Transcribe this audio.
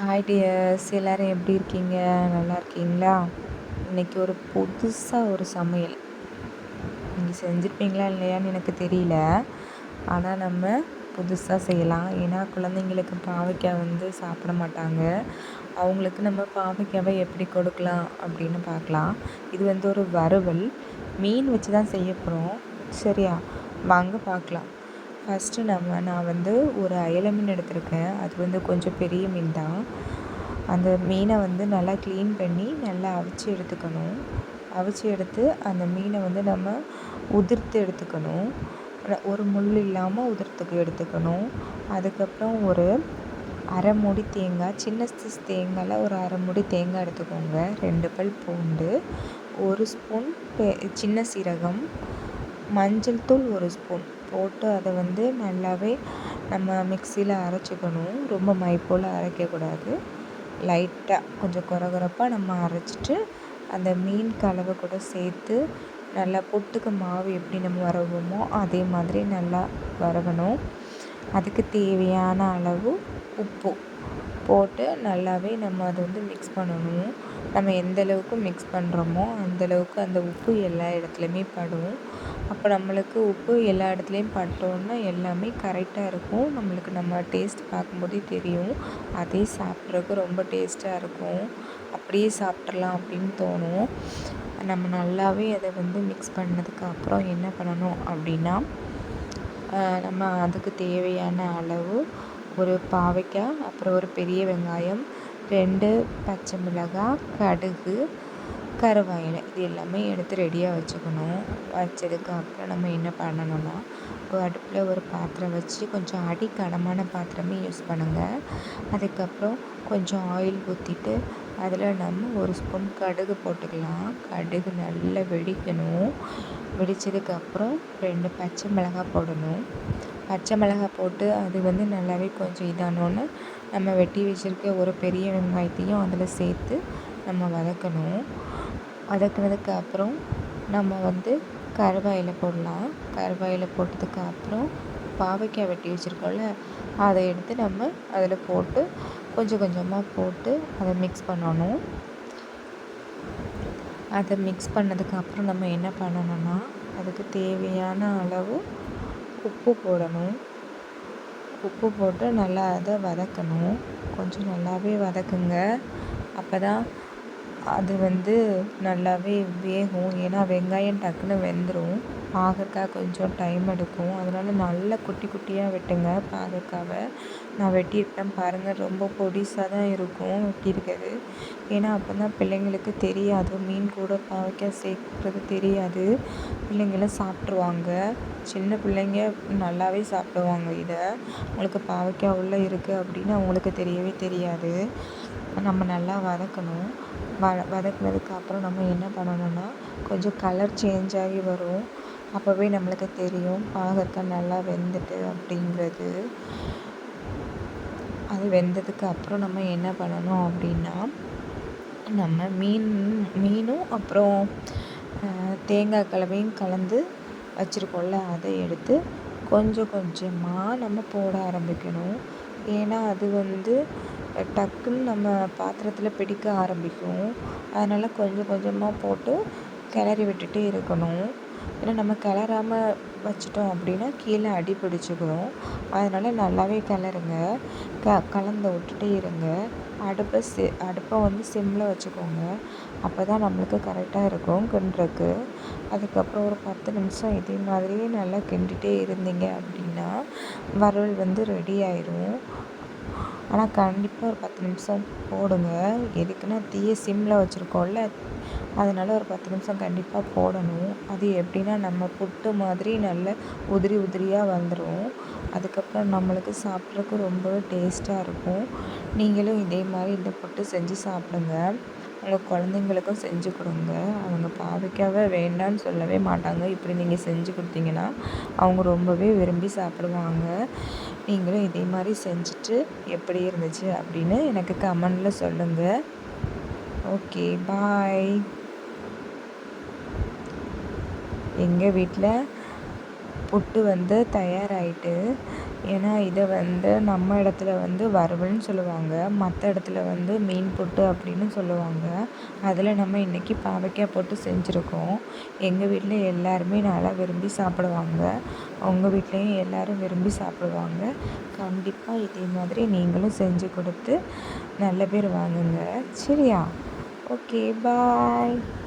Hi tears எல்லோரும் எப்படி இருக்கீங்க? நல்லா இருக்கீங்களா? இன்றைக்கி ஒரு புதுசாக ஒரு சமையல். நீங்கள் செஞ்சுருப்பீங்களா இல்லையான்னு எனக்கு தெரியல. ஆனால் நம்ம புதுசாக செய்யலாம். ஏன்னா குழந்தைங்களுக்கு பாவைக்காய் வந்து சாப்பிட மாட்டாங்க. அவங்களுக்கு நம்ம பாவைக்காவை எப்படி கொடுக்கலாம் அப்படின்னு பார்க்கலாம். இது வந்து ஒரு வறுவல். மீன் வச்சு தான் செய்ய போகிறோம் சரியா? வாங்க பார்க்கலாம். ஃபஸ்ட்டு நம்ம நான் வந்து ஒரு அயல மீன் எடுத்திருக்கேன். அது வந்து கொஞ்சம் பெரிய மீன் தான். அந்த மீனை வந்து நல்லா க்ளீன் பண்ணி நல்லா அவிச்சு எடுத்துக்கணும். அவிச்சு எடுத்து அந்த மீனை வந்து நம்ம உதிர்த்து எடுத்துக்கணும். ஒரு முள் இல்லாமல் உதிர்த்துக்கு எடுத்துக்கணும். அதுக்கப்புறம் ஒரு அரை மூடி தேங்காய் சின்ன சைஸ் தேங்காயில் ஒரு அரை மூடி தேங்காய் எடுத்துக்கோங்க. ரெண்டு பல் பூண்டு ஒரு ஸ்பூன் சின்ன சீரகம் மஞ்சள் தூள் ஒரு ஸ்பூன் போட்டு அதை வந்து நல்லாவே நம்ம மிக்சியில் அரைச்சிக்கணும். ரொம்ப மை போல் அரைக்கக்கூடாது. லைட்டாக கொஞ்சம் குற குறப்பாக நம்ம அரைச்சிட்டு அந்த மீன் கலவை கூட சேர்த்து நல்லா புட்டுக்கு மாவு எப்படி நம்ம வரவோமோ அதே மாதிரி நல்லா வரவணும் அதுக்கு தேவையான அளவு உப்பு போட்டு நல்லாவே நம்ம அதை வந்து மிக்ஸ் பண்ணணும். நம்ம எந்த அளவுக்கு மிக்ஸ் பண்ணுறோமோ அந்தளவுக்கு அந்த உப்பு எல்லா இடத்துலையுமே படும். அப்போ நம்மளுக்கு உப்பு எல்லா இடத்துலையும் பட்டோன்னா எல்லாமே கரெக்டாக இருக்கும். நம்மளுக்கு நம்ம டேஸ்ட் பார்க்கும்போதே தெரியும். அதே சாப்பிட்றதுக்கு ரொம்ப டேஸ்ட்டாக இருக்கும். அப்படியே சாப்பிட்றலாம் அப்படின்னு தோணும். நம்ம நல்லாவே அதை வந்து மிக்ஸ் பண்ணதுக்கு அப்புறம் என்ன பண்ணணும் அப்படின்னா நம்ம அதுக்கு தேவையான அளவு ஒரு பாவைக்காய் அப்புறம் ஒரு பெரிய வெங்காயம் ரெண்டு பச்சை மிளகாய் கடுகு கருவேப்பிலை இது எல்லாமே எடுத்து ரெடியாக வச்சுக்கணும். வச்சதுக்கு அப்புறம் நம்ம என்ன பண்ணணும்னா அடுப்பில் ஒரு பாத்திரம் வச்சு கொஞ்சம் அடி கனமான பாத்திரமே யூஸ் பண்ணுங்கள் அதுக்கப்புறம் கொஞ்சம் ஆயில் ஊற்றிட்டு அதில் நம்ம ஒரு ஸ்பூன் கடுகு போட்டுக்கலாம். கடுகு நல்லா வெடிக்கணும். வெடித்ததுக்கப்புறம் ரெண்டு பச்சை மிளகாய் போடணும். பச்சை மிளகாய் போட்டு அது வந்து நல்லாவே கொஞ்சம் இதானோன்னு நம்ம வெட்டி வச்சுருக்க ஒரு பெரிய வெங்காயத்தையும் அதில் சேர்த்து நம்ம வதக்கணும். வதக்குனதுக்கப்புறம் நம்ம வந்து கருவாயில் போடலாம். கருவாயில் போட்டதுக்கு அப்புறம் பாவைக்காய் வெட்டி வச்சுருக்கோம்ல அதை எடுத்து நம்ம அதில் போட்டு கொஞ்சம் கொஞ்சமாக போட்டு அதை மிக்ஸ் பண்ணணும். அதை மிக்ஸ் பண்ணதுக்கப்புறம் நம்ம என்ன பண்ணணும்னா அதுக்கு தேவையான அளவு உப்பு போடணும். உப்பு போட்டு நல்லா அதை வதக்கணும். கொஞ்சம் நல்லாவே வதக்குங்க. அப்போ தான் அது வந்து நல்லாவே வேகும். ஏன்னா வெங்காயம் டக்குன்னு வெந்துடும் பாகற்காய் கொஞ்சம் டைம் எடுக்கும். அதனால் நல்லா குட்டி குட்டியாக வெட்டுங்க பாகற்காவை. நான் வெட்டியிருக்கேன் பாருங்கள் ரொம்ப பொடிசாக தான் இருக்கும் வெட்டியிருக்கிறது ஏன்னா அப்போ தான் பிள்ளைங்களுக்கு தெரியாது. மீன் கூட பாவக்காய் சேர்க்குறது தெரியாது. பிள்ளைங்களும் சாப்பிட்ருவாங்க சின்ன பிள்ளைங்க நல்லாவே சாப்பிடுவாங்க இதை. உங்களுக்கு பாவக்காய் உள்ளே இருக்குது அப்படின்னு அவங்களுக்கு தெரியவே தெரியாது. நம்ம நல்லா வதக்கணும். வ வதக்குனதுக்கு அப்புறம் நம்ம என்ன பண்ணணும்னா கொஞ்சம் கலர் சேஞ்ச் ஆகி வரும். அப்போவே நம்மளுக்கு தெரியும் பாகற்காய் நல்லா வெந்துட்டு அப்படிங்கிறது. அது வெந்ததுக்கு அப்புறம் நம்ம என்ன பண்ணணும் அப்படின்னா நம்ம மீன் மீனும் அப்புறம் தேங்காய் கலவையும் கலந்து வச்சுருக்கோம்ல அதை எடுத்து கொஞ்சம் கொஞ்சமாக நம்ம போட ஆரம்பிக்கணும். ஏன்னா அது வந்து டக்குன்னு நம்ம பாத்திரத்தில் பிடிக்க ஆரம்பிக்கும். அதனால் கொஞ்சம் கொஞ்சமாக போட்டு கிளறி விட்டுட்டே இருக்கணும். ஏன்னா நம்ம கிளறாமல் வச்சிட்டோம் அப்படின்னா கீழே அடி பிடிச்சிக்கும். அதனால் நல்லாவே கிளறுங்க. க கலந்து விட்டுட்டே இருங்க. அடுப்பை சி அடுப்பை வந்து சிம்மில் வச்சுக்கோங்க. அப்போ தான் நம்மளுக்கு கரெக்டாக இருக்கும் கிண்டுறக்கு அதுக்கப்புறம் ஒரு பத்து நிமிஷம் இதே மாதிரியே நல்லா கிண்டிகிட்டே இருந்தீங்க அப்படின்னா வறுவல் வந்து ரெடி ஆயிரும். ஆனால் கண்டிப்பாக ஒரு பத்து நிமிஷம் போடுங்க. எதுக்குன்னா தீயை சிம்மில் வச்சுருக்கோம்ல. அதனால் ஒரு பத்து நிமிஷம் கண்டிப்பாக போடணும். அது எப்படின்னா நம்ம புட்டு மாதிரி நல்ல உதிரி உதிரியாக வந்துடும் அதுக்கப்புறம் நம்மளுக்கு சாப்பிட்றதுக்கு ரொம்ப டேஸ்ட்டாக இருக்கும். நீங்களும் இதே மாதிரி இந்த புட்டு செஞ்சு சாப்பிடுங்க. உங்கள் குழந்தைங்களுக்கும் செஞ்சு கொடுங்க. அவங்க பாவைக்காவை வேண்டான்னு சொல்லவே மாட்டாங்க. இப்படி நீங்கள் செஞ்சு கொடுத்தீங்கன்னா அவங்க ரொம்பவே விரும்பி சாப்பிடுவாங்க. நீங்களும் இதே மாதிரி செஞ்சுட்டு எப்படி இருந்துச்சு அப்படின்னு எனக்கு கமெண்டில் சொல்லுங்கள் ஓகே பாய். எங்கள் வீட்டில் புட்டு வந்து தயாராகிட்டு ஏன்னா இதை வந்து நம்ம இடத்துல வந்து வறுவல்னு சொல்லுவாங்க. மற்ற இடத்துல வந்து மீன் புட்டு அப்படின்னு சொல்லுவாங்க. அதில் நம்ம இன்றைக்கி பாவைக்காய் போட்டு செஞ்சுருக்கோம். எங்கள் வீட்டில் எல்லாருமே நல்லா விரும்பி சாப்பிடுவாங்க. உங்கள் வீட்லேயும் எல்லோரும் விரும்பி சாப்பிடுவாங்க. கண்டிப்பாக இதே மாதிரி நீங்களும் செஞ்சு கொடுத்து நல்ல பேர் வாங்குங்க. சரியா? Okay bye.